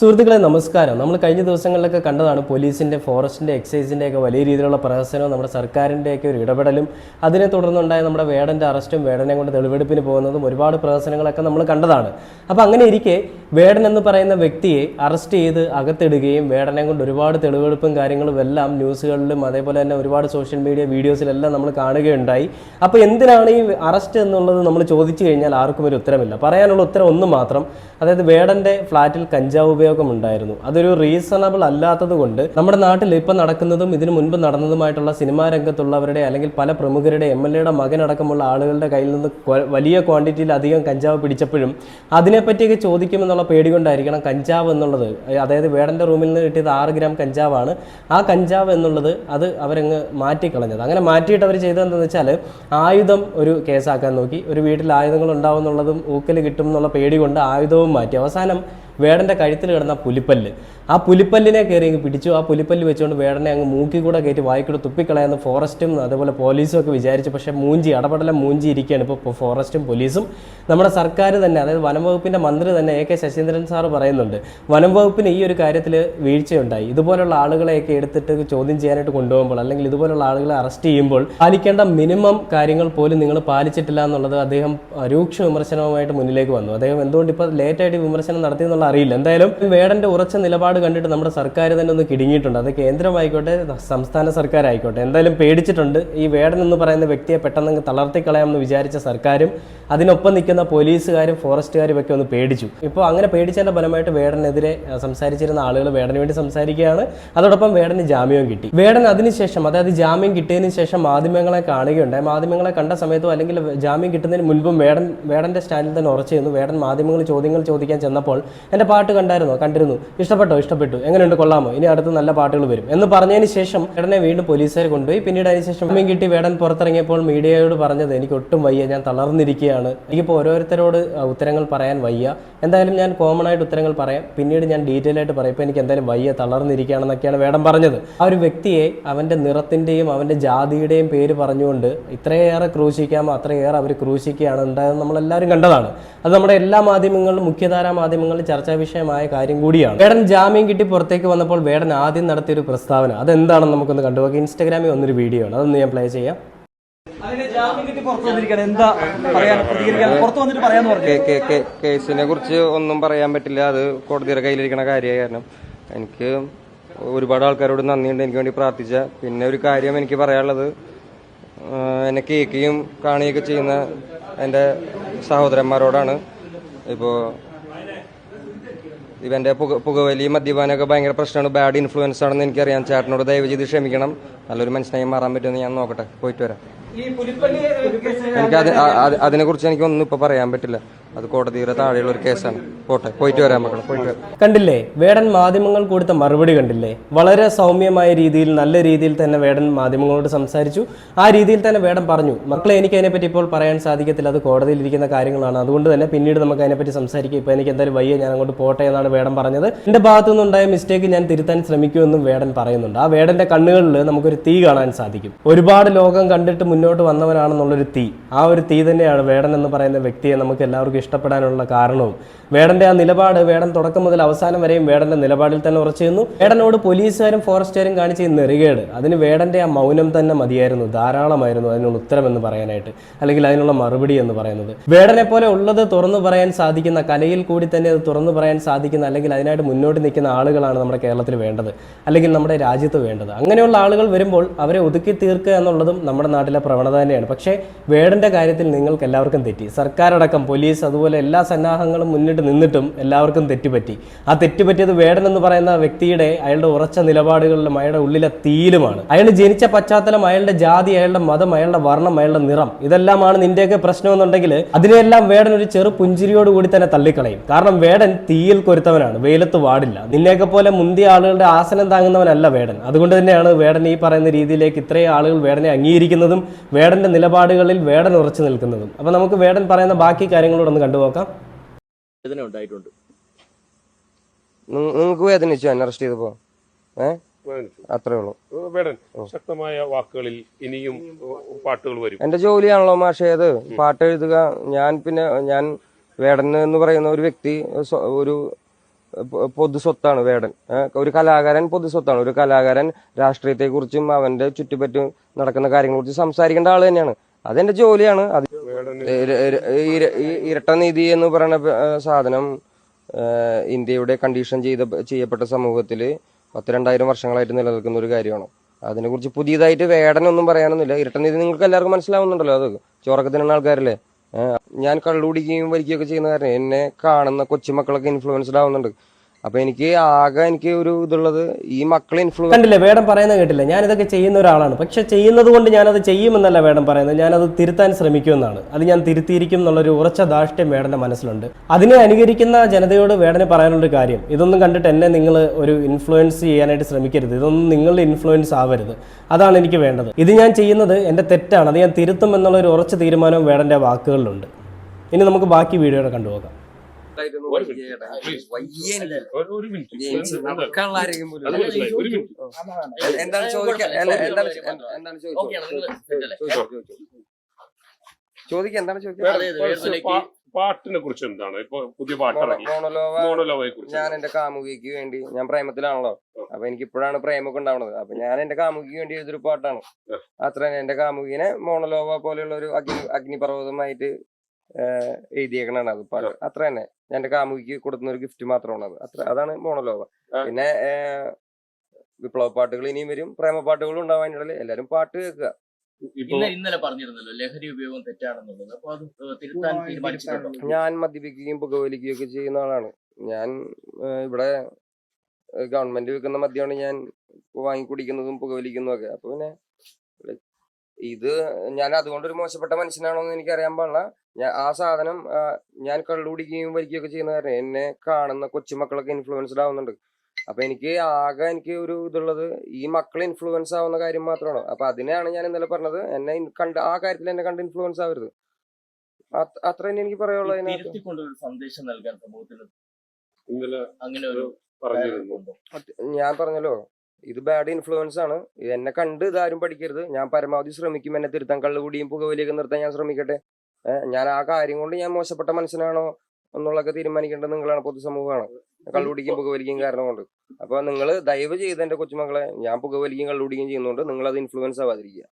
സുഹൃത്തുക്കളെ നമസ്കാരം. നമ്മൾ കഴിഞ്ഞ ദിവസങ്ങളിലൊക്കെ കണ്ടതാണ് പോലീസിന്റെ ഫോറസ്റ്റിന്റെ എക്സൈസിന്റെ ഒക്കെ വലിയ രീതിയിലുള്ള പ്രഹസനവും നമ്മുടെ സർക്കാരിന്റെയൊക്കെ ഒരു ഇടപെടലും അതിനെ തുടർന്നുണ്ടായ നമ്മുടെ വേടന്റെ അറസ്റ്റും വേടനെ കൊണ്ട് തെളിവെടുപ്പിന് പോകുന്നതും ഒരുപാട് പ്രഹസനങ്ങളൊക്കെ നമ്മൾ കണ്ടതാണ്. അപ്പോൾ അങ്ങനെ ഇരിക്കെ വേടൻ എന്ന് പറയുന്ന വ്യക്തിയെ അറസ്റ്റ് ചെയ്ത് അകത്തിടുകയും വേടനെ കൊണ്ട് ഒരുപാട് തെളിവെടുപ്പും കാര്യങ്ങളും എല്ലാം ന്യൂസുകളിലും അതേപോലെ തന്നെ ഒരുപാട് സോഷ്യൽ മീഡിയ വീഡിയോസിലെല്ലാം നമ്മൾ കാണുകയുണ്ടായി. അപ്പോൾ എന്തിനാണ് ഈ അറസ്റ്റ് എന്നുള്ളത് നമ്മൾ ചോദിച്ചു കഴിഞ്ഞാൽ ആർക്കും ഒരു ഉത്തരമില്ല. പറയാനുള്ള ഉത്തരം ഒന്ന് മാത്രം അതായത് വേടന്റെ ഫ്ലാറ്റിൽ കഞ്ചാവ് ഉണ്ടായിരുന്നു അതൊരു റീസണബിൾ അല്ലാത്തത് കൊണ്ട് നമ്മുടെ നാട്ടിൽ ഇപ്പം നടക്കുന്നതും ഇതിനു മുൻപ് നടന്നതുമായിട്ടുള്ള സിനിമാ രംഗത്തുള്ളവരുടെ അല്ലെങ്കിൽ പല പ്രമുഖരുടെ എം എൽ എയുടെ മകനടക്കമുള്ള ആളുകളുടെ കയ്യിൽ നിന്ന് വലിയ ക്വാണ്ടിറ്റിയിൽ അധികം കഞ്ചാവ് പിടിച്ചപ്പോഴും അതിനെപ്പറ്റിയൊക്കെ ചോദിക്കുമെന്നുള്ള പേടി കൊണ്ടായിരിക്കണം കഞ്ചാവ് എന്നുള്ളത്. അതായത് വേടന്റെ റൂമിൽ നിന്ന് കിട്ടിയത് ആറ് ഗ്രാം കഞ്ചാവാണ്. ആ കഞ്ചാവ് എന്നുള്ളത് അത് അവരങ്ങ് മാറ്റിക്കളഞ്ഞത്. അങ്ങനെ മാറ്റിയിട്ട് അവർ ചെയ്തതെന്താണെന്ന് വെച്ചാൽ ആയുധം ഒരു കേസാക്കാൻ നോക്കി. ഒരു വീട്ടിൽ ആയുധങ്ങൾ ഉണ്ടാവും എന്നുള്ളതും ഊക്കൽ കിട്ടും എന്നുള്ള പേടി കൊണ്ട് ആയുധവും മാറ്റി. അവസാനം വേടന്റെ കഴുത്തിൽ കിടന്ന പുലിപ്പല്ല്. ആ പുലിപ്പല്ലിനെ കയറി അങ്ങ് പിടിച്ചു. ആ പുലിപ്പല്ല് വെച്ചുകൊണ്ട് വേടനെ അങ്ങ് മൂക്കി കൂടെ കയറ്റി വായിക്കൂടെ തുപ്പിക്കളയാന്ന് ഫോറസ്റ്റും അതുപോലെ പോലീസും ഒക്കെ വിചാരിച്ചു. പക്ഷേ മൂഞ്ചി അടപടലം മൂഞ്ചി ഇരിക്കുകയാണ് ഇപ്പോൾ ഫോറസ്റ്റും പോലീസും. നമ്മുടെ സർക്കാർ തന്നെ അതായത് വനം വകുപ്പിന്റെ മന്ത്രി തന്നെ എ കെ ശശീന്ദ്രൻ സാറ് പറയുന്നുണ്ട് വനം വകുപ്പിന് ഈ ഒരു കാര്യത്തിൽ വീഴ്ചയുണ്ടായി. ഇതുപോലുള്ള ആളുകളെയൊക്കെ എടുത്തിട്ട് ചോദ്യം ചെയ്യാനായിട്ട് കൊണ്ടുപോകുമ്പോൾ അല്ലെങ്കിൽ ഇതുപോലുള്ള ആളുകളെ അറസ്റ്റ് ചെയ്യുമ്പോൾ പാലിക്കേണ്ട മിനിമം കാര്യങ്ങൾ പോലും നിങ്ങൾ പാലിച്ചിട്ടില്ല എന്നുള്ളത് അദ്ദേഹം രൂക്ഷ വിമർശനവുമായിട്ട് മുന്നിലേക്ക് വന്നു. അദ്ദേഹം എന്തുകൊണ്ട് ഇപ്പോൾ ലേറ്റായിട്ട് വിമർശനം നടത്തി എന്നുള്ള അറിയില്ല. എന്തായാലും വേടന്റെ ഉറച്ച നിലപാട് കണ്ടിട്ട് നമ്മുടെ സർക്കാർ തന്നെ ഒന്ന് കിടുങ്ങിയിട്ടുണ്ട്. അത് കേന്ദ്രമായിക്കോട്ടെ സംസ്ഥാന സർക്കാർ ആയിക്കോട്ടെ എന്തായാലും പേടിച്ചിട്ടുണ്ട്. ഈ വേടൻ എന്ന് പറയുന്ന വ്യക്തിയെ പെട്ടെന്ന് തളർത്തിക്കളയാമെന്ന് വിചാരിച്ച സർക്കാരും അതിനൊപ്പം നിൽക്കുന്ന പോലീസുകാരും ഫോറസ്റ്റുകാരും ഒക്കെ ഒന്ന് പേടിച്ചു. ഇപ്പോൾ അങ്ങനെ പേടിച്ചതിന്റെ ഫലമായിട്ട് വേടനെതിരെ സംസാരിച്ചിരുന്ന ആളുകൾ വേടന് വേണ്ടി സംസാരിക്കുകയാണ്. അതോടൊപ്പം വേടന് ജാമ്യവും കിട്ടി. വേടൻ അതിനുശേഷം അതായത് ജാമ്യം കിട്ടിയതിന് ശേഷം മാധ്യമങ്ങളെ കാണുകയുണ്ടായി. മാധ്യമങ്ങളെ കണ്ട സമയത്തോ അല്ലെങ്കിൽ ജാമ്യം കിട്ടുന്നതിന് മുൻപും വേടൻ വേടന്റെ സ്റ്റാൻഡിൽ തന്നെ ഉറച്ചു വേടൻ മാധ്യമങ്ങൾ ചോദ്യങ്ങൾ ചോദിക്കാൻ ചെന്നപ്പോൾ എന്റെ പാട്ട് കണ്ടായിരുന്നോ? കണ്ടിരുന്നു. ഇഷ്ടപ്പെട്ടോ? ഇഷ്ടപ്പെട്ടു. എങ്ങനെയുണ്ട്? കൊള്ളാമോ? ഇനി അടുത്ത് നല്ല പാട്ടുകൾ വരും. എന്ന് പറഞ്ഞതിന് ശേഷം വേടനെ വീണ്ടും പോലീസുകാർ കൊണ്ടുപോയി. പിന്നീട് അതിനുശേഷം ജാമ്യം കിട്ടി. വേടൻ പുറത്തിറങ്ങിയപ്പോൾ മീഡിയയോട് പറഞ്ഞത് എനിക്ക് ഒട്ടും വയ്യ. ഞാൻ തളർന്നിരിക്കുകയാണ്. എനിക്കിപ്പോൾ ഓരോരുത്തരോട് ഉത്തരങ്ങൾ പറയാൻ വയ്യ. എന്തായാലും ഞാൻ കോമൺ ആയിട്ട് ഉത്തരങ്ങൾ പറയാം. പിന്നീട് ഞാൻ ഡീറ്റെയിൽ ആയിട്ട് പറയാം. ഇപ്പോൾ എനിക്ക് എന്തായാലും വയ്യ തളർന്നിരിക്കുകയാണെന്നൊക്കെയാണ് വേടം പറഞ്ഞത്. ആ ഒരു വ്യക്തിയെ അവന്റെ നിറത്തിന്റെയും അവന്റെ ജാതിയുടെയും പേര് പറഞ്ഞുകൊണ്ട് ഇത്രയേറെ ക്രൂശിക്കാമോ അത്രയേറെ അവർ ക്രൂശിക്കുകയാണ് ഉണ്ടായത് നമ്മളെല്ലാവരും കണ്ടതാണ്. അത് നമ്മുടെ എല്ലാ മാധ്യമങ്ങളിലും മുഖ്യധാരാ മാധ്യമങ്ങളിൽ ചർച്ചാ വിഷയമായ കാര്യം കൂടിയാണ്. വേടൻ ജാമ്യം കിട്ടി പുറത്തേക്ക് വന്നപ്പോൾ വേടൻ ആദ്യം നടത്തിയൊരു പ്രസ്താവന. അതെന്താണെന്ന് നമുക്കൊന്ന് കണ്ടുപോകാം ഇൻസ്റ്റാഗ്രാമിൽ വന്നൊരു വീഡിയോ ആണ്. അതൊന്ന് ഞാൻ പ്ലേ ചെയ്യാം. കേസിനെ കുറിച്ച് ഒന്നും പറയാൻ പറ്റില്ല. അത് കോടതിയുടെ കയ്യിലിരിക്കണ കാര്യമായ. കാരണം എനിക്ക് ഒരുപാട് ആൾക്കാരോട് നന്ദിയുണ്ട്. എനിക്ക് വേണ്ടി പ്രാർത്ഥിച്ച. പിന്നെ ഒരു കാര്യം എനിക്ക് പറയാനുള്ളത് എന്നെ കേൾക്കുകയും കാണുകയൊക്കെ ചെയ്യുന്ന എന്റെ സഹോദരന്മാരോടാണ്. ഇപ്പോൾ ഇവന്റെ പുക പുകവലി മദ്യപാനമൊക്കെ ഭയങ്കര പ്രശ്നമാണ്. ബാഡ് ഇൻഫ്ലുവൻസ് ആണെന്ന് എനിക്കറിയാം. ചേട്ടനോട് ദയവ് ചെയ്ത് ക്ഷമിക്കണം. നല്ലൊരു മനുഷ്യനായി മാറാൻ പറ്റുമെന്ന് ഞാൻ നോക്കട്ടെ. പോയിട്ട് വരാം. എനിക്ക് അത് അതിനെ കുറിച്ച് എനിക്ക് ഒന്നും ഇപ്പൊ പറയാൻ പറ്റില്ല. അത് കോടതിയുടെ താഴെയുള്ള ഒരു കേസാണ്. പോട്ടെ പോയിട്ട് വരാം മക്കളെ പോയിട്ട് വരാം. കണ്ടില്ലേ വേടൻ മാധ്യമങ്ങൾ കൊടുത്ത മറുപടി കണ്ടില്ലേ? വളരെ സൗമ്യമായ രീതിയിൽ നല്ല രീതിയിൽ തന്നെ വേടൻ മാധ്യമങ്ങളോട് സംസാരിച്ചു. ആ രീതിയിൽ തന്നെ വേടൻ പറഞ്ഞു മക്കളെ എനിക്ക് അതിനെപ്പറ്റി ഇപ്പോൾ പറയാൻ സാധിക്കത്തില്ല അത് കോടതിയിൽ ഇരിക്കുന്ന കാര്യങ്ങളാണ്. അതുകൊണ്ട് തന്നെ പിന്നീട് നമുക്ക് അതിനെപ്പറ്റി സംസാരിക്കാം. ഇപ്പൊ എനിക്ക് എന്തായാലും വയ്യ ഞാൻ അങ്ങോട്ട് പോട്ടെ എന്നാണ് വേടൻ പറഞ്ഞത്. എന്റെ ഭാഗത്തു നിന്നുണ്ടായ മിസ്റ്റേക്ക് ഞാൻ തിരുത്താൻ ശ്രമിക്കുമെന്നും വേടൻ പറയുന്നുണ്ട്. ആ വേടന്റെ കണ്ണുകളിൽ നമുക്കൊരു തീ കാണാൻ സാധിക്കും. ഒരുപാട് ലോകം കണ്ടിട്ട് മുന്നോട്ട് വന്നവനാണെന്നുള്ളൊരു തീ. ആ ഒരു തീ തന്നെയാണ് വേടൻ എന്ന് പറയുന്ന വ്യക്തിയെ നമുക്ക് എല്ലാവർക്കും ഇഷ്ടപ്പെടാനുള്ള കാരണവും വേടന്റെ ആ നിലപാട് വേടൻ തുടക്കം മുതൽ അവസാനം വരെയും വേടന്റെ നിലപാടിൽ തന്നെ ഉറച്ചു നിന്നു വേടനോട് പോലീസുകാരും ഫോറസ്റ്റുകാരും കാണിച്ച ഈ നെറികേട് അതിന് വേടന്റെ ആ മൗനം തന്നെ മതിയായിരുന്നു ധാരാളമായിരുന്നു അതിനുള്ള ഉത്തരം എന്ന് പറയാനായിട്ട് അല്ലെങ്കിൽ അതിനുള്ള മറുപടി എന്ന് പറയുന്നത്. വേടനെ പോലെ ഉള്ളത് തുറന്നു പറയാൻ സാധിക്കുന്ന കലയിൽ കൂടി തന്നെ അത് തുറന്നു പറയാൻ സാധിക്കുന്ന അല്ലെങ്കിൽ അതിനായിട്ട് മുന്നോട്ട് നിൽക്കുന്ന ആളുകളാണ് നമ്മുടെ കേരളത്തിൽ വേണ്ടത് അല്ലെങ്കിൽ നമ്മുടെ രാജ്യത്ത് വേണ്ടത്. അങ്ങനെയുള്ള ആളുകൾ വരുമ്പോൾ അവരെ ഒതുക്കി തീർക്കുക എന്നുള്ളതും നമ്മുടെ നാട്ടിലെ പ്രവണത തന്നെയാണ്. പക്ഷേ വേടന്റെ കാര്യത്തിൽ നിങ്ങൾക്ക് എല്ലാവർക്കും തെറ്റി. സർക്കാരടക്കം പോലീസ് അതുപോലെ എല്ലാ സന്നാഹങ്ങളും മുന്നിട്ട് നിന്നിട്ടും എല്ലാവർക്കും തെറ്റുപറ്റി. ആ തെറ്റുപറ്റിയത് വേടൻ എന്ന് പറയുന്ന വ്യക്തിയുടെ അയാളുടെ ഉറച്ച നിലപാടുകളിലും അയാളുടെ ഉള്ളിലെ തീലുമാണ് അയാൾ ജനിച്ച പശ്ചാത്തലം അയാളുടെ ജാതി അയാളുടെ മതം അയാളുടെ വർണം അയാളുടെ നിറം ഇതെല്ലാമാണ് നിന്റെയൊക്കെ പ്രശ്നമെന്നുണ്ടെങ്കിൽ അതിനെല്ലാം വേടൻ ഒരു ചെറു പുഞ്ചിരിയോട് കൂടി തന്നെ തള്ളിക്കളയും. കാരണം വേടൻ തീയിൽ കൊരുത്തവനാണ് വെയിലത്ത് വാടില്ല. നിന്നെയൊക്കെ പോലെ മുന്തിയ ആളുകളുടെ ആസനം താങ്ങുന്നവനല്ല വേടൻ. അതുകൊണ്ട് തന്നെയാണ് വേടൻ ഈ പറയുന്ന രീതിയിലേക്ക് ഇത്രയും ആളുകൾ വേടനെ അംഗീകരിക്കുന്നതും വേടന്റെ നിലപാടുകളിൽ വേടൻ ഉറച്ചു നിൽക്കുന്നതും. അപ്പൊ നമുക്ക് വേടൻ പറയുന്ന ബാക്കി കാര്യങ്ങളോടൊന്ന് കണ്ടുനോക്കാം. വേദന ഉണ്ടായിട്ടുണ്ട്. നിങ്ങൾക്ക് വേദനിച്ചു എന്നെ അറസ്റ്റ് ചെയ്തപ്പോ? ഏ? അത്രേ ഉള്ളൂ. വേടൻ ശക്തമായ വാക്കുകളിൽ ഇനിയും പാട്ടുകൾ വരും. എന്റെ ജോലിയാണല്ലോ മാഷേ അത്. പാട്ട് എഴുതുക. ഞാൻ പിന്നെ ഞാൻ വേടൻ എന്ന് പറയുന്ന ഒരു വ്യക്തി ഒരു പൊതു സ്വത്താണ് വേടൻ. ഒരു കലാകാരൻ പൊതു സ്വത്താണ്. ഒരു കലാകാരൻ രാഷ്ട്രീയത്തെക്കുറിച്ചും അവന്റെ ചുറ്റുപറ്റും നടക്കുന്ന കാര്യങ്ങളെ കുറിച്ച് സംസാരിക്കേണ്ട ആൾ തന്നെയാണ്. അതെന്റെ ജോലിയാണ്. അത് ഇരട്ട നീതി എന്ന് പറയുന്ന സാധനം ഇന്ത്യയുടെ കണ്ടീഷൻ ചെയ്ത ചെയ്യപ്പെട്ട സമൂഹത്തിൽ പത്ത് രണ്ടായിരം വർഷങ്ങളായിട്ട് നിലനിൽക്കുന്ന ഒരു കാര്യമാണ്. അതിനെക്കുറിച്ച് പുതിയതായിട്ട് വേടനൊന്നും പറയാനൊന്നുമില്ല. ഇരട്ട നീതി നിങ്ങൾക്ക് എല്ലാവർക്കും മനസ്സിലാവുന്നുണ്ടല്ലോ. അത് ചോറക്കത്തിനുള്ള ആൾക്കാരല്ലേ? ഞാൻ കള്ളുടിക്കുകയും വലിക്കുകയൊക്കെ ചെയ്യുന്ന കാരണം എന്നെ കാണുന്ന കൊച്ചുമക്കളൊക്കെ ഇൻഫ്ലുവൻസ്ഡ് ആവുന്നുണ്ട്. അപ്പൊ എനിക്ക് ആകെ എനിക്ക് ഒരു ഇതുള്ളത് ഈ മക്കളെ ഇൻഫ്ലുവൻസ് കണ്ടില്ലേ വേടം പറയുന്നത് കേട്ടില്ല? ഞാൻ ഇതൊക്കെ ചെയ്യുന്ന ഒരാളാണ്. പക്ഷെ ചെയ്യുന്നത് കൊണ്ട് ഞാനത് ചെയ്യുമെന്നല്ല വേടം പറയുന്നത്. ഞാനത് തിരുത്താൻ ശ്രമിക്കുമെന്നാണ്. അത് ഞാൻ തിരുത്തിയിരിക്കും എന്നുള്ളൊരു ഉറച്ച ദാഷ്ട്യം വേടന്റെ മനസ്സിലുണ്ട്. അതിനെ അനുകരിക്കുന്ന ജനതയോട് വേടന് പറയാനുള്ളൊരു കാര്യം ഇതൊന്നും കണ്ടിട്ട് എന്നെ നിങ്ങൾ ഒരു ഇൻഫ്ലുവൻസ് ചെയ്യാനായിട്ട് ശ്രമിക്കരുത്. ഇതൊന്നും നിങ്ങളുടെ ഇൻഫ്ലുവൻസ് ആവരുത്. അതാണ് എനിക്ക് വേണ്ടത്. ഇത് ഞാൻ ചെയ്യുന്നത് എന്റെ തെറ്റാണ്. അത് ഞാൻ തിരുത്തും എന്നുള്ള ഒരു ഉറച്ച തീരുമാനം വേടന്റെ വാക്കുകളിലുണ്ട്. ഇനി നമുക്ക് ബാക്കി വീഡിയോയുടെ കണ്ടുപോകാം. എന്താണ് മനസ്സിലായി. ഒരു മിനിറ്റ്. ചോദിക്കാൻ എന്താണ് ചോദിക്കാൻ എന്താണ്? ചോദിക്കുക പാട്ടിനെ കുറിച്ച് എന്താണ്? ഇപ്പൊ പുതിയ പാട്ടാണ് മോണലോവ കുറിച്ച്. ഞാൻ എന്റെ കാമുകിക്ക് വേണ്ടി ഞാൻ പ്രേമത്തിലാണല്ലോ. അപ്പൊ എനിക്ക് ഇപ്പോഴാണ് പ്രേമൊക്കെ ഉണ്ടാവുന്നത് അപ്പൊ ഞാൻ എന്റെ കാമുകിക്ക് വേണ്ടി എഴുതിയൊരു പാട്ടാണ്. അത്ര എന്റെ കാമുകിനെ മോണലോവ പോലെയുള്ള ഒരു അഗ്നി അഗ്നിപർവതമായിട്ട് എഴുതിയേക്കണാണ് അത്. പാട്ട് അത്ര തന്നെ. എന്റെ കാമുകിക്ക് കൊടുക്കുന്ന ഒരു ഗിഫ്റ്റ് മാത്രമാണ് അത്. അത്ര അതാണ് മോണലോവ ആ. പിന്നെ വിപ്ലവ പാട്ടുകൾ ഇനിയും വരും. പ്രേമ പാട്ടുകളും ഉണ്ടാവാനുള്ള എല്ലാരും പാട്ട് കേൾക്കുക. ഇന്നലെ ഇന്നലെ പറഞ്ഞിരുന്നല്ലോ ലഹരി ഉപയോഗം തെറ്റാണെന്നുള്ളത്. അപ്പൊ അത് തിരുത്താൻ തീരുമാനിച്ചിട്ടുണ്ടോ? ഞാൻ മദ്യപിക്കുകയും പുകവലിക്കുകയും ഒക്കെ ചെയ്യുന്ന ആളാണ്. ഞാൻ ഇവിടെ ഗവൺമെന്റ് വിൽക്കുന്ന മദ്യമാണ് ഞാൻ വാങ്ങി കുടിക്കുന്നതും പുകവലിക്കുന്നതും ഒക്കെ. അപ്പൊ പിന്നെ ഇത് ഞാൻ അതുകൊണ്ട് ഒരു മോശപ്പെട്ട മനുഷ്യനാണോ എന്ന് എനിക്ക് അറിയാൻ പാടില്ല. ഞാൻ ആ സാധനം ഞാൻ കള്ളുപിടിക്കുകയും വലിക്കുകയൊക്കെ ചെയ്യുന്ന കാരണം എന്നെ കാണുന്ന കൊച്ചുമക്കളൊക്കെ ഇൻഫ്ലുവൻസ്ഡ് ആവുന്നുണ്ട്. അപ്പൊ എനിക്ക് ആകെ എനിക്ക് ഒരു ഇതുള്ളത് ഈ മക്കൾ ഇൻഫ്ലുവൻസ് ആവുന്ന കാര്യം മാത്രമാണ്. അപ്പൊ അതിനെയാണ് ഞാൻ ഇന്നലെ പറഞ്ഞത്. എന്നെ കണ്ട് ആ കാര്യത്തിൽ എന്നെ കണ്ട് ഇൻഫ്ലുവൻസ് ആവരുത്. അത്ര തന്നെ എനിക്ക് പറയാനുള്ളത് അതിനകത്ത്. തിരുത്തിക്കൊണ്ട് ഒരു സന്ദേശം നൽകാൻ സമൂഹത്തിന് ഇന്നലെ അങ്ങനെ ഒരു? ഞാൻ പറഞ്ഞല്ലോ. ഇത് ബാഡ് ഇൻഫ്ലുവൻസ് ആണ്. ഇത് എന്നെ കണ്ട് ഇതാരും പഠിക്കരുത്. ഞാൻ പരമാവധി ശ്രമിക്കും. എന്നെ തിരുത്താൻ കള്ളുകൂടിയും പുകവലിയൊക്കെ നിർത്താൻ ഞാൻ ശ്രമിക്കട്ടെ. ഞാൻ ആ കാര്യം കൊണ്ട് ഞാൻ മോശപ്പെട്ട മനുഷ്യനാണോ എന്നുള്ളതൊക്കെ തീരുമാനിക്കേണ്ടത് നിങ്ങളാണ് പൊതുസമൂഹമാണ്. കള്ളുകുടിക്കും പുകവലിക്കും കാരണം കൊണ്ട്. അപ്പൊ നിങ്ങൾ ദയവ് ചെയ്ത് എന്റെ കൊച്ചുമക്കളെ ഞാൻ പുകവലിക്കും കള്ളുകുടിക്കും ചെയ്യുന്നുണ്ട് നിങ്ങൾ അത് ഇൻഫ്ലുവൻസ് ആവാതിരിക്കുക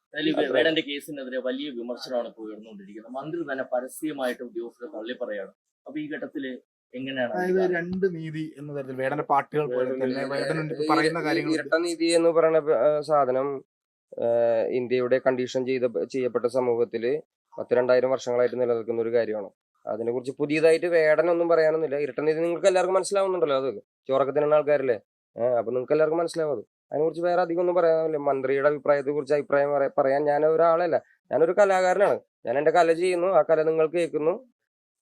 വേടന്റെ കേസിനെതിരെ വലിയ വിമർശനമാണ് ഇപ്പോൾ ഉയർന്നുകൊണ്ടിരിക്കുന്നത്. മന്ത്രി തന്നെ പരസ്യമായിട്ട് ഉദ്യോഗസ്ഥരെ തള്ളി പറയാണ് അപ്പൊ ഈ ഘട്ടത്തിൽ അതായത്? രണ്ട് നീതി എന്ന തരത്തിൽ വേടന്റെ പാട്ടുകൾ പോലെ തന്നെ വേടൻ പറയുന്ന കാര്യങ്ങൾ ഇരട്ട നീതി എന്ന് പറയുന്ന സാധനം ഇന്ത്യയുടെ കണ്ടീഷൻ ചെയ്ത ചെയ്യപ്പെട്ട സമൂഹത്തിൽ പത്ത് രണ്ടായിരം വർഷങ്ങളായിട്ട് നിലനിൽക്കുന്ന ഒരു കാര്യമാണ്. അതിനെ കുറിച്ച് പുതിയതായിട്ട് വേടനൊന്നും പറയാനൊന്നുമില്ല. ഇരട്ട നീതി നിങ്ങൾക്ക് എല്ലാവർക്കും മനസ്സിലാവുന്നുണ്ടല്ലോ അത്. ചോറക്കത്തിനുള്ള ആൾക്കാരല്ലേ? ഏഹ് അപ്പൊ നിങ്ങൾക്ക് എല്ലാവർക്കും മനസ്സിലാവും അത്. അതിനെ കുറിച്ച് വേറെ അധികം ഒന്നും പറയാനില്ല മന്ത്രിയുടെ അഭിപ്രായത്തെ കുറിച്ച് അഭിപ്രായം പറയാൻ ഞാൻ ഒരാളല്ല. ഞാനൊരു കലാകാരനാണ്. ഞാൻ എന്റെ കല ചെയ്യുന്നു. ആ കല നിങ്ങൾ കേൾക്കുന്നു.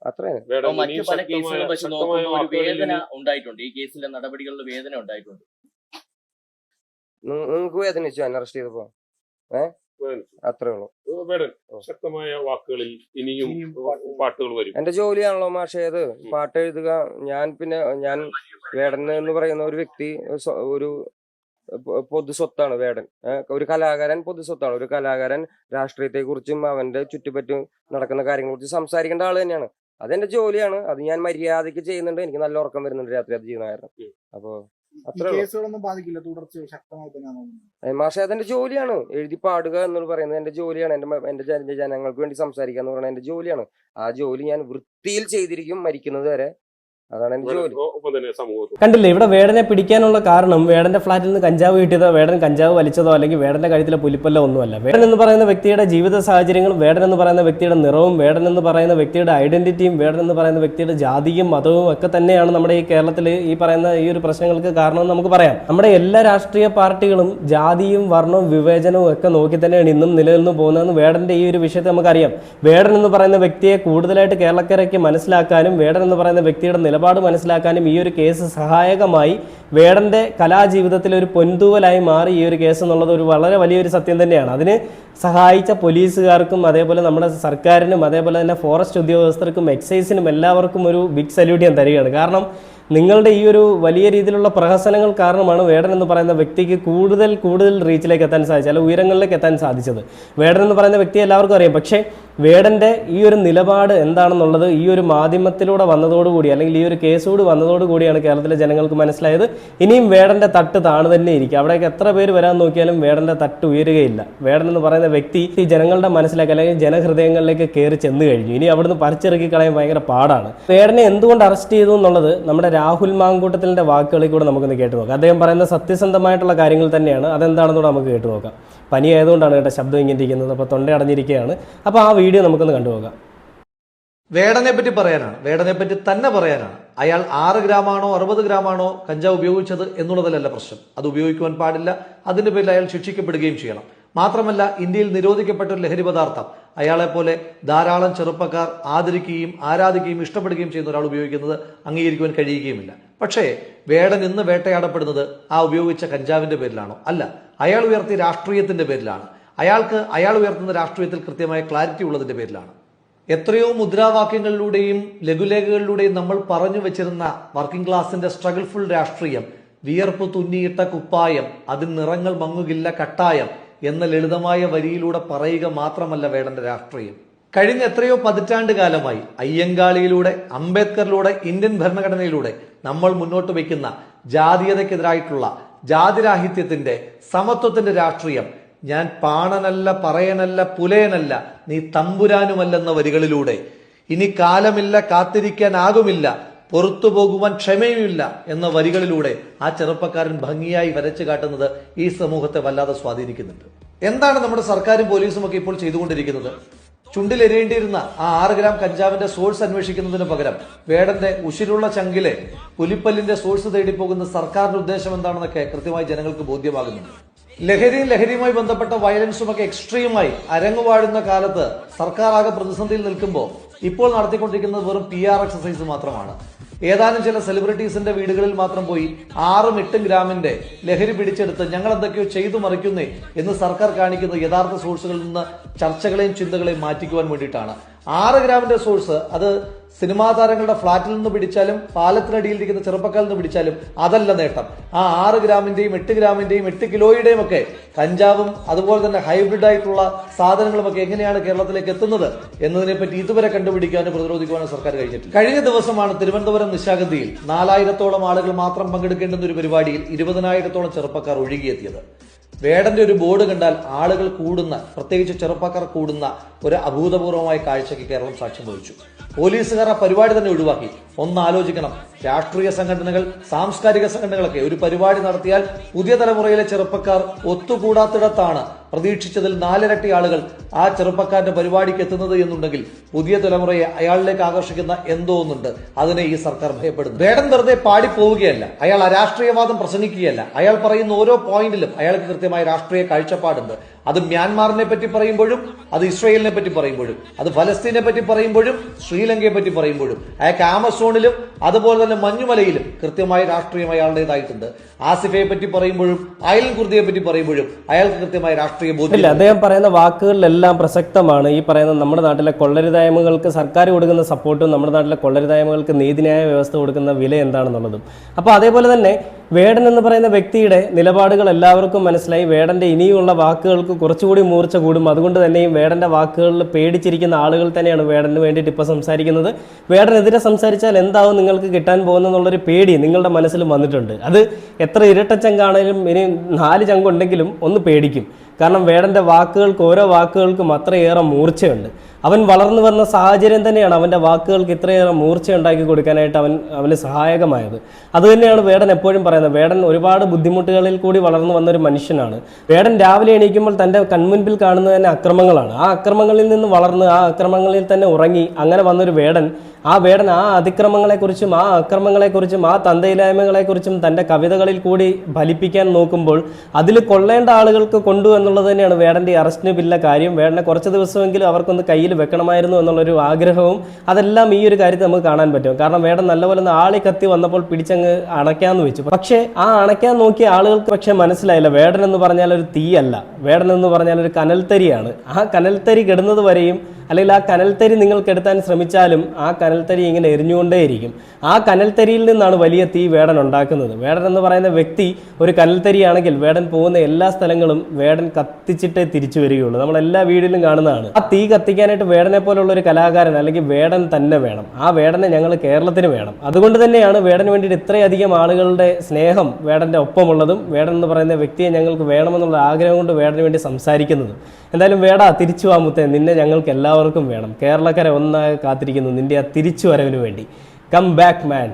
അത്രേ വേടൻ അപ്പൊ മറ്റു ഇനിയും പല കേസുകളും വെച്ച് നോക്കുമ്പോൾ ഒരു വേദന ഉണ്ടായിട്ടുണ്ട്. ഈ കേസിലെ നടപടികളിൽ വേദന ഉണ്ടായിട്ടുണ്ട്. നിങ്ങൾക്ക് വേദനിച്ചു എന്നെ അറസ്റ്റ് ചെയ്തപ്പോ? ഏഹ് അത്രേ ഉള്ളൂ. ശക്തമായ വാക്കുകളിൽ ഇനിയും പാട്ടുകൾ വരും. എന്റെ ജോലിയാണല്ലോ മാഷേ അത്. പാട്ട് എഴുതുക. ഞാൻ പിന്നെ ഞാൻ വേടൻ എന്ന് പറയുന്ന ഒരു വ്യക്തി ഒരു പൊതു സ്വത്താണ് വേടൻ. ഒരു കലാകാരൻ പൊതു സ്വത്താണ്. ഒരു കലാകാരൻ രാഷ്ട്രീയത്തെ കുറിച്ചും അവന്റെ ചുറ്റുപറ്റും നടക്കുന്ന കാര്യങ്ങളെ കുറിച്ച് സംസാരിക്കേണ്ട ആൾ തന്നെയാണ്. അതെന്റെ ജോലിയാണ്. അത് ഞാൻ മര്യാദയ്ക്ക് ചെയ്യുന്നുണ്ട്. എനിക്ക് നല്ല ഉറക്കം വരുന്നുണ്ട് രാത്രി അത് ചെയ്യുന്ന കാരണം അപ്പോ കേസുകളൊന്നും ബാധിക്കില്ല. ശക്തമായി. മാഷെ അതെന്റെ ജോലിയാണ്. എഴുതി പാടുക എന്ന് പറയുന്നത് എന്റെ ജോലിയാണ്. എന്റെ എന്റെ ജന- ജനങ്ങൾക്ക് വേണ്ടി സംസാരിക്കുക എന്ന് പറയുന്നത് എന്റെ ജോലിയാണ്. ആ ജോലി ഞാൻ വൃത്തിയിൽ ചെയ്തിരിക്കും മരിക്കുന്നത് വരെ. അതാണ് എന്റെ ജോലി. കണ്ടില്ലേ ഇവിടെ വേടനെ പിടിക്കാനുള്ള കാരണം വേടന്റെ ഫ്ലാറ്റിൽ നിന്ന് കഞ്ചാവ് കിട്ടിയതോ വേടൻ കഞ്ചാവ് വലിച്ചതോ അല്ലെങ്കിൽ വേടന്റെ കഴുത്തിലെ പുലിപ്പല്ലോ ഒന്നുമല്ല. വേടൻ എന്ന് പറയുന്ന വ്യക്തിയുടെ ജീവിത സാഹചര്യങ്ങളും വേടൻ എന്ന് പറയുന്ന വ്യക്തിയുടെ നിറവും വേടൻ എന്ന് പറയുന്ന വ്യക്തിയുടെ ഐഡന്റിറ്റിയും വേടൻ എന്ന് പറയുന്ന വ്യക്തിയുടെ ജാതിയും മതവും ഒക്കെ തന്നെയാണ് നമ്മുടെ ഈ കേരളത്തിൽ ഈ പറയുന്ന ഈ ഒരു പ്രശ്നങ്ങൾക്ക് കാരണം നമുക്ക് പറയാം. നമ്മുടെ എല്ലാ രാഷ്ട്രീയ പാർട്ടികളും ജാതിയും വർണവും വിവേചനവും ഒക്കെ നോക്കി തന്നെയാണ് ഇന്നും നിലനിന്ന് പോകുന്നതെന്ന് വേടന്റെ ഈ ഒരു വിഷയത്തെ നമുക്കറിയാം. വേടൻ എന്ന് പറയുന്ന വ്യക്തിയെ കൂടുതലായിട്ട് കേരളക്കരയ്ക്ക് മനസ്സിലാക്കാനും വേടൻ എന്ന് പറയുന്ന വ്യക്തിയുടെ നിലപാട് മനസ്സിലാക്കാനും ഈ ഒരു കേസ് സഹായകമായി വേടന്റെ കലാജീവിതത്തിൽ ഒരു പൊൻതൂവലായി മാറി ഈ ഒരു കേസ് എന്നുള്ളത് ഒരു വളരെ വലിയൊരു സത്യം തന്നെയാണ്. അതിന് സഹായിച്ച പോലീസുകാർക്കും അതേപോലെ നമ്മുടെ സർക്കാരിനും അതേപോലെ തന്നെ ഫോറസ്റ്റ് ഉദ്യോഗസ്ഥർക്കും എക്സൈസിനും എല്ലാവർക്കും ഒരു ബിഗ് സല്യൂട്ട് ഞാൻ തരികയാണ്. കാരണം നിങ്ങളുടെ ഈ ഒരു വലിയ രീതിയിലുള്ള പ്രഹസനങ്ങൾ കാരണമാണ് വേടൻ എന്ന് പറയുന്ന വ്യക്തിക്ക് കൂടുതൽ കൂടുതൽ റീച്ചിലേക്ക് എത്താൻ സാധിച്ചത് അല്ല ഉയരങ്ങളിലേക്ക് എത്താൻ സാധിച്ചത്. വേടൻ എന്ന് പറയുന്ന വ്യക്തി എല്ലാവർക്കും അറിയാം. പക്ഷേ വേടന്റെ ഈ ഒരു നിലപാട് എന്താണെന്നുള്ളത് ഈ ഒരു മാധ്യമത്തിലൂടെ വന്നതോടുകൂടി അല്ലെങ്കിൽ ഈ ഒരു കേസോട് വന്നതോടുകൂടിയാണ് കേരളത്തിലെ ജനങ്ങൾക്ക് മനസ്സിലായത്. ഇനിയും വേടന്റെ തട്ട് താണു തന്നെ ഇരിക്കും. അവിടേക്ക് എത്ര പേര് വരാൻ നോക്കിയാലും വേടന്റെ തട്ട് ഉയരുകയില്ല. വേടൻ എന്ന് പറയുന്ന വ്യക്തി ഈ ജനങ്ങളുടെ മനസ്സിലേക്ക് അല്ലെങ്കിൽ ജനഹൃദയങ്ങളിലേക്ക് കയറി ചെന്ന് കഴിഞ്ഞു. ഇനി അവിടുന്ന് പറിച്ചിറക്കി കളയാൻ ഭയങ്കര പാടാണ്. വേടനെ എന്തുകൊണ്ട് അറസ്റ്റ് ചെയ്തു എന്നുള്ളത് നമ്മുടെ രാഹുൽ മാങ്കൂട്ടത്തിന്റെ വാക്കുകളിൽ കൂടെ നമുക്കൊന്ന് കേട്ട് നോക്കാം. അദ്ദേഹം പറയുന്ന സത്യസന്ധമായിട്ടുള്ള കാര്യങ്ങൾ തന്നെയാണ്. അതെന്താണെന്നൂടെ നമുക്ക് കേട്ട് നോക്കാം. പനി ആയതുകൊണ്ടാണ് കേട്ടോ ശബ്ദം ഇങ്ങനെ ഇരിക്കുന്നത് അപ്പോൾ തൊണ്ട അടഞ്ഞിരിക്കുകയാണ്. അപ്പോൾ ആ വീഡിയോ നമുക്കൊന്ന് കണ്ടുപോകാം വേടനെ പറ്റി പറയാനാണ്. വേടനെ പറ്റി തന്നെ പറയാനാണ്. അയാൾ ആറ് ഗ്രാമാണോ അറുപത് ഗ്രാമാണോ കഞ്ചാവ് ഉപയോഗിച്ചത് എന്നുള്ളതിലല്ല പ്രശ്നം. അത് ഉപയോഗിക്കുവാൻ പാടില്ല. അതിന്റെ പേരിൽ അയാൾ ശിക്ഷിക്കപ്പെടുകയും ചെയ്യണം. മാത്രമല്ല ഇന്ത്യയിൽ നിരോധിക്കപ്പെട്ട ഒരു ലഹരി പദാർത്ഥം. അയാളെ പോലെ ധാരാളം ചെറുപ്പക്കാർ ആദരിക്കുകയും ആരാധിക്കുകയും ഇഷ്ടപ്പെടുകയും ചെയ്യുന്ന ഒരാൾ ഉപയോഗിക്കുന്നത് അംഗീകരിക്കുവാൻ കഴിയുകയുമില്ല. പക്ഷേ വേടൻ ഇന്ന് വേട്ടയാടപ്പെടുന്നത് ആ ഉപയോഗിച്ച കഞ്ചാവിന്റെ പേരിലാണോ? അല്ല അയാൾ ഉയർത്തിയ രാഷ്ട്രീയത്തിന്റെ പേരിലാണ്. അയാൾക്ക് അയാൾ ഉയർത്തുന്ന രാഷ്ട്രീയത്തിൽ കൃത്യമായ ക്ലാരിറ്റി ഉള്ളതിന്റെ പേരിലാണ്. എത്രയോ മുദ്രാവാക്യങ്ങളിലൂടെയും ലഘുലേഖകളിലൂടെയും നമ്മൾ പറഞ്ഞു വെച്ചിരുന്ന വർക്കിംഗ് ക്ലാസിന്റെ സ്ട്രഗിൾഫുൾ രാഷ്ട്രീയം വിയർപ്പ് തുന്നിയിട്ട കുപ്പായം അതിൽ നിറങ്ങൾ മങ്ങുകില്ല കട്ടായം എന്ന ലളിതമായ വരിയിലൂടെ പറയുക മാത്രമല്ല വേണ്ട രാഷ്ട്രീയം. കഴിഞ്ഞ എത്രയോ പതിറ്റാണ്ട് കാലമായി അയ്യങ്കാളിയിലൂടെ അംബേദ്കറിലൂടെ ഇന്ത്യൻ ഭരണഘടനയിലൂടെ നമ്മൾ മുന്നോട്ട് വയ്ക്കുന്ന ജാതീയതയ്ക്കെതിരായിട്ടുള്ള ജാതിരാഹിത്യത്തിന്റെ സമത്വത്തിന്റെ രാഷ്ട്രീയം ഞാൻ പാണനല്ല പറയനല്ല പുലയനല്ല നീ തമ്പുരാനുമല്ലെന്ന വരികളിലൂടെ ഇനി കാലമില്ല കാത്തിരിക്കാനാകുമില്ല പുറത്തു പോകുവാൻ ക്ഷമയുമില്ല എന്ന വരികളിലൂടെ ആ ചെറുപ്പക്കാരൻ ഭംഗിയായി വരച്ചു കാട്ടുന്നത് ഈ സമൂഹത്തെ വല്ലാതെ സ്വാധീനിക്കുന്നുണ്ട്. എന്താണ് നമ്മുടെ സർക്കാരും പോലീസും ഒക്കെ ഇപ്പോൾ ചെയ്തുകൊണ്ടിരിക്കുന്നത്? ചുണ്ടിലെരിയേണ്ടിയിരുന്ന ആ ആറ് ഗ്രാം കഞ്ചാവിന്റെ സോഴ്സ് അന്വേഷിക്കുന്നതിന് പകരം വേടന്റെ ഉശിരുള്ള ചങ്കിലെ പുലിപ്പല്ലിന്റെ സോഴ്സ് തേടിപ്പോകുന്ന സർക്കാരിന്റെ ഉദ്ദേശം എന്താണെന്നൊക്കെ കൃത്യമായി ജനങ്ങൾക്ക് ബോധ്യമാകുന്നുണ്ട്. ലഹരിയും ലഹരിയുമായി ബന്ധപ്പെട്ട വയലൻസും ഒക്കെ എക്സ്ട്രീമായി അരങ്ങുവാടുന്ന കാലത്ത് സർക്കാർ ആകെ പ്രതിസന്ധിയിൽ നിൽക്കുമ്പോൾ ഇപ്പോൾ നടത്തിക്കൊണ്ടിരിക്കുന്നത് വെറും പി ആർ എക്സസൈസ് മാത്രമാണ്. ഏതാനും ചില സെലിബ്രിറ്റീസിന്റെ വീടുകളിൽ മാത്രം പോയി ആറും എട്ടും ഗ്രാമിന്റെ ലഹരി പിടിച്ചെടുത്ത് ഞങ്ങൾ എന്തൊക്കെയോ ചെയ്തു മറിക്കുന്നേ എന്ന് സർക്കാർ കാണിക്കുന്ന യഥാർത്ഥ സോഴ്സുകളിൽ നിന്ന് ചർച്ചകളെയും ചിന്തകളെയും മാറ്റിക്കുവാൻ വേണ്ടിയിട്ടാണ്. ആറ് ഗ്രാമിന്റെ സോഴ്സ് അത് സിനിമാ താരങ്ങളുടെ ഫ്ളാറ്റിൽ നിന്ന് പിടിച്ചാലും പാലത്തിനടിയിൽ ഇരിക്കുന്ന ചെറുപ്പക്കാരിൽ നിന്ന് പിടിച്ചാലും അതല്ല നേട്ടം. ആ ആറ് ഗ്രാമിന്റെയും എട്ട് ഗ്രാമിന്റെയും എട്ട് കിലോയുടെയും ഒക്കെ കഞ്ചാവും അതുപോലെ തന്നെ ഹൈബ്രിഡ് ആയിട്ടുള്ള സാധനങ്ങളും ഒക്കെ എങ്ങനെയാണ് കേരളത്തിലേക്ക് എത്തുന്നത് എന്നതിനെപ്പറ്റി ഇതുവരെ കണ്ടുപിടിക്കാനും പ്രതിരോധിക്കുവാനും സർക്കാർ കഴിഞ്ഞിട്ടില്ല. കഴിഞ്ഞ ദിവസമാണ് തിരുവനന്തപുരം നിശാഗന്ധിയിൽ നാലായിരത്തോളം ആളുകൾ മാത്രം പങ്കെടുക്കേണ്ടുന്ന ഒരു പരിപാടിയിൽ ഇരുപതിനായിരത്തോളം ചെറുപ്പക്കാർ ഒഴുകിയെത്തിയത്. വേടന്റെ ഒരു ബോർഡ് കണ്ടാൽ ആളുകൾ കൂടുന്ന പ്രത്യേകിച്ച് ചെറുപ്പക്കാർ കൂടുന്ന ഒരു അഭൂതപൂർവമായ കാഴ്ചയ്ക്ക് കേരളം സാക്ഷ്യം വഹിച്ചു. പോലീസുകാർ ആ പരിപാടി തന്നെ ഒഴിവാക്കി. ഒന്ന് ആലോചിക്കണം രാഷ്ട്രീയ സംഘടനകൾ സാംസ്കാരിക സംഘടനകളൊക്കെ ഒരു പരിപാടി നടത്തിയാൽ പുതിയ തലമുറയിലെ ചെറുപ്പക്കാർ ഒത്തുകൂടാത്തിടത്താണ് പ്രതീക്ഷിച്ചതിൽ നാലിരട്ടി ആളുകൾ ആ ചെറുപ്പക്കാരന്റെ പരിപാടിക്ക് എത്തുന്നത് എന്നുണ്ടെങ്കിൽ പുതിയ തലമുറയെ അയാളിലേക്ക് ആകർഷിക്കുന്ന എന്തോ ഒന്നുണ്ട് അതിനെ ഈ സർക്കാർ ഭയപ്പെടുന്നു. വേടൻ വെറുതെ പാടിപ്പോവുകയല്ല. അയാൾ അരാഷ്ട്രീയവാദം പ്രസംഗിക്കുകയല്ല. അയാൾ പറയുന്ന ഓരോ പോയിന്റിലും അയാൾക്ക് കൃത്യമായ രാഷ്ട്രീയ കാഴ്ചപ്പാടുണ്ട്. അത് മ്യാൻമാറിനെ പറ്റി പറയുമ്പോഴും അത് ഇസ്രയേലിനെ പറ്റി പറയുമ്പോഴും അത് ഫലസ്തീനെ പറ്റി പറയുമ്പോഴും ശ്രീലങ്കയെ പറ്റി പറയുമ്പോഴും അയാൾക്ക് ആമസോണിലും അതുപോലെ തന്നെ മഞ്ഞുമലയിലും കൃത്യമായ രാഷ്ട്രീയം അയാളുടേതായിട്ടുണ്ട് ആസിഫയെ പറ്റി പറയുമ്പോഴും അയൽ കുർദിയെ പറ്റി പറയുമ്പോഴും അയാൾക്ക് കൃത്യമായ രാഷ്ട്രീയ ഇല്ല ബോധ്യം അദ്ദേഹം പറയുന്ന വാക്കുകളിലെല്ലാം പ്രസക്തമാണ്. ഈ പറയുന്ന നമ്മുടെ നാട്ടിലെ കൊള്ളരുതായ്മകൾക്ക് സർക്കാർ കൊടുക്കുന്ന സപ്പോർട്ടും നമ്മുടെ നാട്ടിലെ കൊള്ളരുതായ്മകൾക്ക് നീതിന്യായ വ്യവസ്ഥ കൊടുക്കുന്ന വില എന്താണെന്നുള്ളതും. അപ്പോൾ അതേപോലെ തന്നെ വേടൻ എന്ന് പറയുന്ന വ്യക്തിയുടെ നിലപാടുകൾ എല്ലാവർക്കും മനസ്സിലായി. വേടന്റെ ഇനിയുള്ള വാക്കുകൾക്ക് കുറച്ചുകൂടി മൂർച്ച കൂടും. അതുകൊണ്ട് തന്നെയും വേടന്റെ വാക്കുകളിൽ പേടിച്ചിരിക്കുന്ന ആളുകൾ തന്നെയാണ് വേടന് വേണ്ടിയിട്ട് ഇപ്പോൾ സംസാരിക്കുന്നത്. വേടനെതിരെ സംസാരിച്ചാൽ എന്താവും നിങ്ങൾക്ക് കിട്ടാൻ പോകുന്നതെന്നുള്ളൊരു പേടി നിങ്ങളുടെ മനസ്സിൽ വന്നിട്ടുണ്ട്. അത് എത്ര ഇരട്ടച്ചങ്കാണേലും ഇനി നാല് ചങ്കുണ്ടെങ്കിലും ഒന്ന് പേടിക്കും. കാരണം വേടന്റെ വാക്കുകൾക്ക് ഓരോ വാക്കുകൾക്കും അത്രയേറെ മൂർച്ചയുണ്ട്. അവൻ വളർന്നു വന്ന സാഹചര്യം തന്നെയാണ് അവന്റെ വാക്കുകൾക്ക് ഇത്രയേറെ മൂർച്ച ഉണ്ടാക്കി കൊടുക്കാനായിട്ട് അവൻ അവന് സഹായകമായത്. അതുതന്നെയാണ് വേടൻ എപ്പോഴും പറയുന്നത്. വേടൻ ഒരുപാട് ബുദ്ധിമുട്ടുകളിൽ കൂടി വളർന്നു വന്ന ഒരു മനുഷ്യനാണ്. വേടൻ രാവിലെ എണീക്കുമ്പോൾ തന്റെ കൺമുൻപിൽ കാണുന്നത് തന്നെ അക്രമങ്ങളാണ്. ആ അക്രമങ്ങളിൽ നിന്ന് വളർന്ന് ആ അക്രമങ്ങളിൽ തന്നെ ഉറങ്ങി അങ്ങനെ വന്നൊരു വേടൻ ആ വേടൻ ആ അതിക്രമങ്ങളെക്കുറിച്ചും ആ അക്രമങ്ങളെക്കുറിച്ചും ആ തന്തയില്ലായ്മകളെക്കുറിച്ചും തന്റെ കവിതകളിൽ കൂടി ഫലിപ്പിക്കാൻ നോക്കുമ്പോൾ അതിൽ കൊള്ളേണ്ട ആളുകൾക്ക് കൊണ്ടു എന്നുള്ളത് തന്നെയാണ് വേടന്റെ അറസ്റ്റിന് പില്ല കാര്യം. വേടനെ കുറച്ച് ദിവസമെങ്കിലും അവർക്കൊന്ന് കയ്യിൽ വെക്കണമായിരുന്നു എന്നുള്ളൊരു ആഗ്രഹവും അതെല്ലാം ഈ ഒരു കാര്യത്തിൽ നമുക്ക് കാണാൻ പറ്റും. കാരണം വേടൻ നല്ലപോലെ ആളി കത്തി വന്നപ്പോൾ പിടിച്ചങ്ങ് അണയ്ക്കാന്ന് വെച്ചു. പക്ഷേ ആ അണയ്ക്കാൻ നോക്കിയ ആളുകൾക്ക് പക്ഷേ മനസ്സിലായില്ല. വേടൻ എന്ന് പറഞ്ഞാൽ ഒരു തീയല്ല. വേടൻ എന്ന് പറഞ്ഞാൽ ഒരു കനൽത്തരിയാണ്. ആ കനൽത്തരി കെടുന്നത് വരെയും അല്ലെങ്കിൽ ആ കനൽത്തരി നിങ്ങൾ കെടുത്താൻ ശ്രമിച്ചാലും ആ കനൽത്തരി ഇങ്ങനെ എരിഞ്ഞുകൊണ്ടേയിരിക്കും. ആ കനൽത്തരിയിൽ നിന്നാണ് വലിയ തീ വേടൻ ഉണ്ടാക്കുന്നത്. വേടൻ എന്ന് പറയുന്ന വ്യക്തി ഒരു കനൽത്തരിയാണെങ്കിൽ വേടൻ പോകുന്ന എല്ലാ സ്ഥലങ്ങളും വേടൻ കത്തിച്ചിട്ടേ തിരിച്ചു വരികയുള്ളൂ. നമ്മൾ എല്ലാ വീടിലും കാണുന്നതാണ്. ആ തീ കത്തിക്കാനായിട്ട് വേടനെ പോലുള്ള ഒരു കലാകാരൻ അല്ലെങ്കിൽ വേടൻ തന്നെ വേണം. ആ വേടനെ ഞങ്ങൾ കേരളത്തിന് വേണം. അതുകൊണ്ട് തന്നെയാണ് വേടന് വേണ്ടിയിട്ട് ഇത്രയധികം ആളുകളുടെ സ്നേഹം വേടന്റെ ഒപ്പമുള്ളതും വേടൻ എന്ന് പറയുന്ന വ്യക്തിയെ ഞങ്ങൾക്ക് വേണമെന്നുള്ള ആഗ്രഹം കൊണ്ട് വേടന് വേണ്ടി സംസാരിക്കുന്നതും. എന്തായാലും വേടാ തിരിച്ചു വാമുത്തേ നിന്നെ ഞങ്ങൾക്ക് എല്ലാവർക്കും വേണം. കേരളക്കര ഒന്നായി കാത്തിരിക്കുന്നു. നിന്റെ ആ തിരിച്ചു വരവിന് വേണ്ടി കം ബാക്ക് മാൻ